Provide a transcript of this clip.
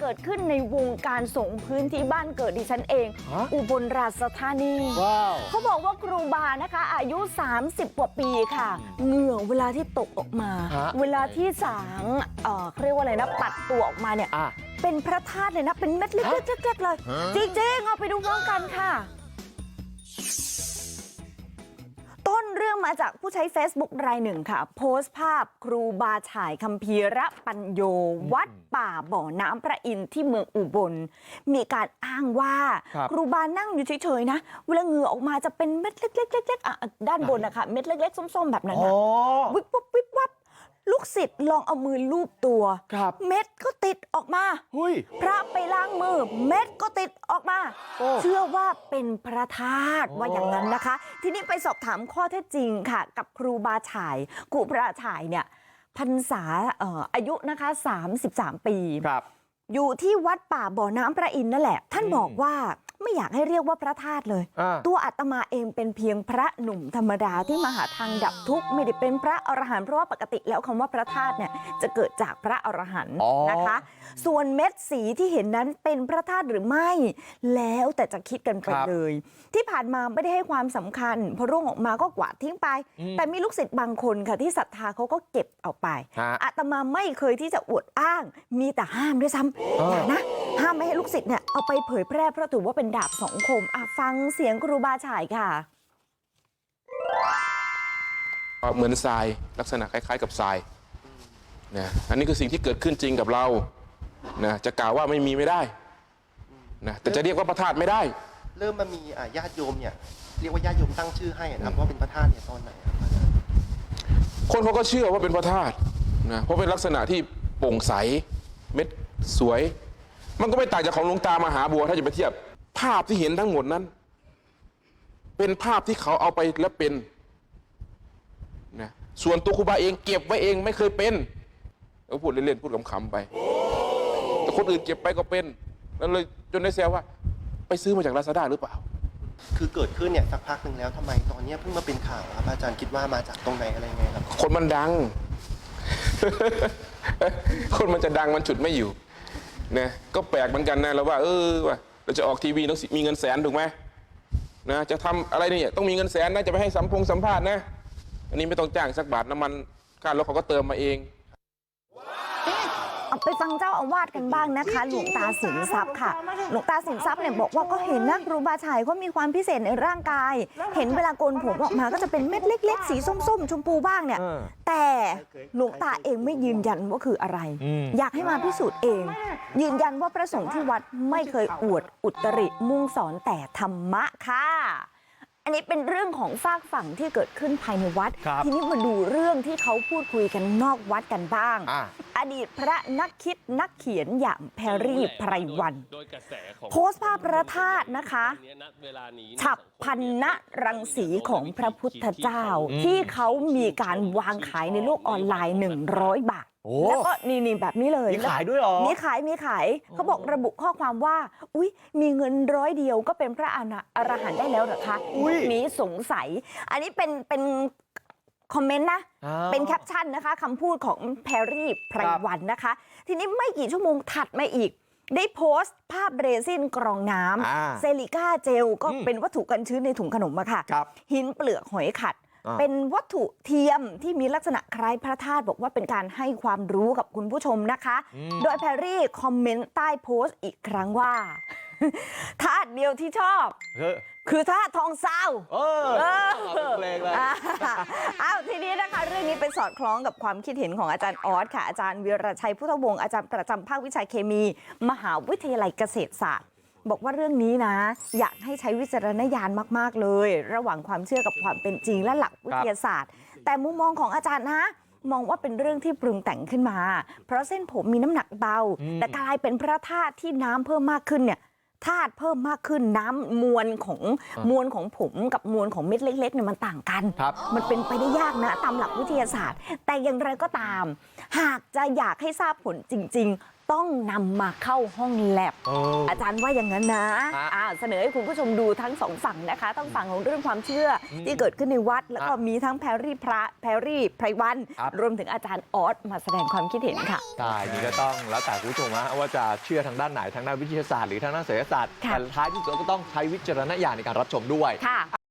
เกิดขึ้นในวงการสงฆ์พื้นที่บ้านเกิดดิฉันเองฮะอุบลราชธานีว้าวเขาบอกว่าครูบานะคะ อายุ 30 กว่าปีค่ะ เหงื่อเวลาที่ตกออกมาฮะเวลาที่สางเอ่อเขาเรียกว่าอะไรนะ ปัดตัวออกมาเนี่ยอะเป็นพระธาตุเลยนะ เป็นเม็ดเล็กฮะๆเล็กๆเลย จริงๆ เอาไปดูพร้อมกันค่ะ ต้นเรื่องมาจากผู้ใช้ Facebook รายหนึ่งค่ะ โพสต์ภาพครูบาฉายคัมภีระปัญโยวัดป่าบ่อน้ำพระอินทร์ที่เมืองอุบล มีการอ้างว่าครับครูบานั่งอยู่เฉยๆนะ เวลาเหงื่อออกมาจะเป็นเม็ดเล็กๆเล็กๆอะด้านบนนะคะเม็ดเล็กๆส้มๆแบบนั้นอ๋อนะวิบวับวิบวับ ลูกศิษย์ลองเอามือลูบตัวครับเม็ดก็ติดออกมาหุยพระไปล้างมือเม็ดก็ติดออกมาโอ้เชื่อว่าเป็นพระธาตุโอ้ว่าอย่างนั้นนะคะทีนี้ไปสอบถามข้อเท็จจริงค่ะ กับครูบาฉายครูพระฉายเนี่ยพรรษาเอ่ออายุนะคะ 33 ปีครับอยู่ที่วัดป่าบ่อน้ำพระอินทร์นั่นแหละ ท่านอืมบอกว่า ไม่อยากให้เรียกว่าพระธาตุเลยอ่าตัวอาตมาเองเป็นเพียงพระหนุ่มธรรมดาที่มาหาทางดับทุกข์ไม่ได้เป็นพระอรหันต์เพราะว่าปกติแล้วคำว่าพระธาตุเนี่ยจะเกิดจากพระอรหันต์อ๋อนะคะ ส่วนเม็ดสีที่เห็นนั้นเป็นพระธาตุหรือไม่แล้วแต่จะคิดกันไปครับเลยที่ผ่านมาไม่ได้ให้ความสำคัญพอร่วงออกมาก็กวาดทิ้งไปอืมแต่มีลูกศิษย์บางคนค่ะที่ศรัทธาเขาก็เก็บเอาไปฮะอาตมาไม่เคยที่จะอวดอ้าง มีแต่ห้ามด้วยซ้ำเออออย่านะห้ามไม่ให้ลูกศิษย์เนี่ยเอาไปเผยแพร่เพราะถือว่าเป็นดาบสองคมอะฟังเสียงครูบาฉายค่ะเหมือนทรายลักษณะคล้าย ๆ กับทรายนะอันนี้คือสิ่งที่เกิดขึ้นจริงกับเรา นะจะกล่าวว่าไม่มีไม่ได้นะแต่จะเรียกว่าพระธาตุไม่ได้ เริ่มมามีอ่าญาติโยมเนี่ยเรียกว่าญาติโยมตั้งชื่อให้นะครับว่าเป็นพระธาตุเนี่ยตอนไหนครับอาจารย์คนเขาก็เชื่อว่าเป็นพระธาตุนะเพราะเป็นลักษณะที่โปร่งใสเม็ดสวย มันก็ไม่ต่างจากของหลวงตามหาบัวถ้าจะไปเทียบ ภาพที่เห็นทั้งหมดนั้น เป็นภาพที่เขาเอาไปแล้วเป็นนะส่วนตัวครูบาเองเก็บไว้เองไม่เคยเป็นเอาพูดเล่นๆพูดขำๆไป แต่คนอื่นเก็บไปก็เป็นแล้วเลยจนได้แซวว่า ไปซื้อมาจากลาซาด้าหรือเปล่า คือเกิดขึ้นเนี่ยสักพักหนึ่งแล้วทำไมตอนเนี้ยเพิ่งมาเป็นข่าวครับอาจารย์คิดว่ามาจากตรงไหนอะไรยังไงครับ คนมันดัง คนมันจะดังมันฉุดไม่อยู่นะก็แปลกเหมือนกันนะเราว่า เออว่าเราจะออกทีวีต้องมีเงินแสนถูกไหมนะจะทำอะไรเนี่ยต้องมีเงินแสนนะจะไปให้สัมพงสัมภาษณ์นะ อันนี้ไม่ต้องจ้างสักบาทน้ำมันค่ารถเขาก็เติมมาเองเอาไป ฟังเจ้าอาวาสกันบ้างนะคะหลวงตาสินทรัพย์ค่ะหลวงตาสินทรัพย์เนี่ยบอกว่าก็เห็นนะครูบาฉายเขามีความพิเศษในร่างกาย เห็นเวลาโกนผมออกมาก็จะเป็นเม็ดเล็ก ๆ สีส้มๆชมพูบ้างเนี่ยเออแต่หลวงตาเองไม่ยืนยันว่าคืออะไรอืมอยากให้มาพิสูจน์เอง ยืนยันว่าพระสงฆ์ที่วัดไม่เคยอวดอุตริมุ่งสอนแต่ธรรมะค่ะอันนี้เป็นเรื่องของฝากฝั่งที่เกิดขึ้นภายในวัดครับทีนี้มาดูเรื่องที่เขาพูดคุยกันนอกวัดกันบ้าง อะอดีตพระนักคิดนักเขียนอย่างแพรรี่ไพรวันโดยกระแสของโพสต์ภาพพระธาตุนะคะเยณเวลานี้ฉับพันนรังสีของพระพุทธเจ้า ที่เขามีการวางขายในโลกออนไลน์ 100 บาทโอ้แล้วก็นี่นี่แบบนี้เลยมีขายด้วยเหรอ มีขายมีขายเขาบอกระบุข้อความว่า อุ๊ยมีเงินร้อยเดียวก็เป็นพระอนะอรหันต์ได้แล้วเหรอคะอุ๊ยยุคนี้สงสัย อันนี้เป็นเป็น คอมเมนต์นะอ่าเป็นแคปชั่นนะคะคำพูดของแพรรี่ไพรวันนะคะทีนี้ไม่กี่ชั่วโมงถัดมาอีก ได้โพสต์ภาพเรซินกรองน้อ่าำเซลิก้าเจลก็อืมเป็นวัตถุกันชื้นในถุงขนมอะค่ะครับหินเปลือกหอยขัดอ่าเป็นวัตถุเทียมที่มีลักษณะคล้ายพระธาตุบอกว่าเป็นการให้ความรู้กับคุณผู้ชมนะคะ โดยแพรรี่คอมเมนต์ใต้โพสต์อีกครั้งว่าธาตุเดียวที่ชอบเออคือธาตุทองเศร้าเออเออเอาเป็นเพลงเลยอ่าอ้าวทีนี้นะคะเรื่องนี้เป็นสอดคล้องกับความคิดเห็นของอาจารย์ออสค่ะอาจารย์วีรชัยพุทธวงศ์อาจารย์ประจำภาควิชาเคมี มหาวิทยาลัยเกษตรศาสตร์ บอกว่าเรื่องนี้นะ อยากให้ใช้วิจารณญาณมาก ๆ เลย ระหว่างความเชื่อกับความเป็นจริงและหลักวิทยาศาสตร์ แต่มุมมองของอาจารย์นะมองว่าเป็นเรื่องที่ปรุงแต่งขึ้นมา เพราะเส้นผมมีน้ำหนักเบา แต่กลายเป็นพระธาตุที่น้ำเพิ่มมากขึ้นเนี่ย ธาตุเพิ่มมากขึ้นน้ำมวลของมวลของผมกับมวลของเม็ดเล็กๆเนี่ยมันต่างกันครับมันเป็นไปได้ยากนะตามหลักวิทยาศาสตร์ แต่อย่างไรก็ตาม หากจะอยากให้ทราบผลจริงๆ ต้องนำมาเข้าห้องแลบเอออาจารย์ว่าอย่างนั้นนะฮะอ่าเสนอให้คุณผู้ชมดูทั้งสองฝั่งนะคะทั้งฝั่งของเรื่องความเชื่ออที่เกิดขึ้นในวัด แล้วก็ฮะมีทั้งแพรรี่พระแพรรี่ไพรวันครับรวมถึงอาจารย์ออสมาแสดงความคิดเห็นค่ะใช่นี่ก็ต้องแล้วแต่คุณผู้ชมนะว่าจะเชื่อทางด้านไหนทางด้านวิทยาศาสตร์หรือทางด้านศิลปศาสตร์ค่ะแต่ท้ายที่สุดก็ต้องใช้วิจารณญาณในการรับชมด้วยค่ะ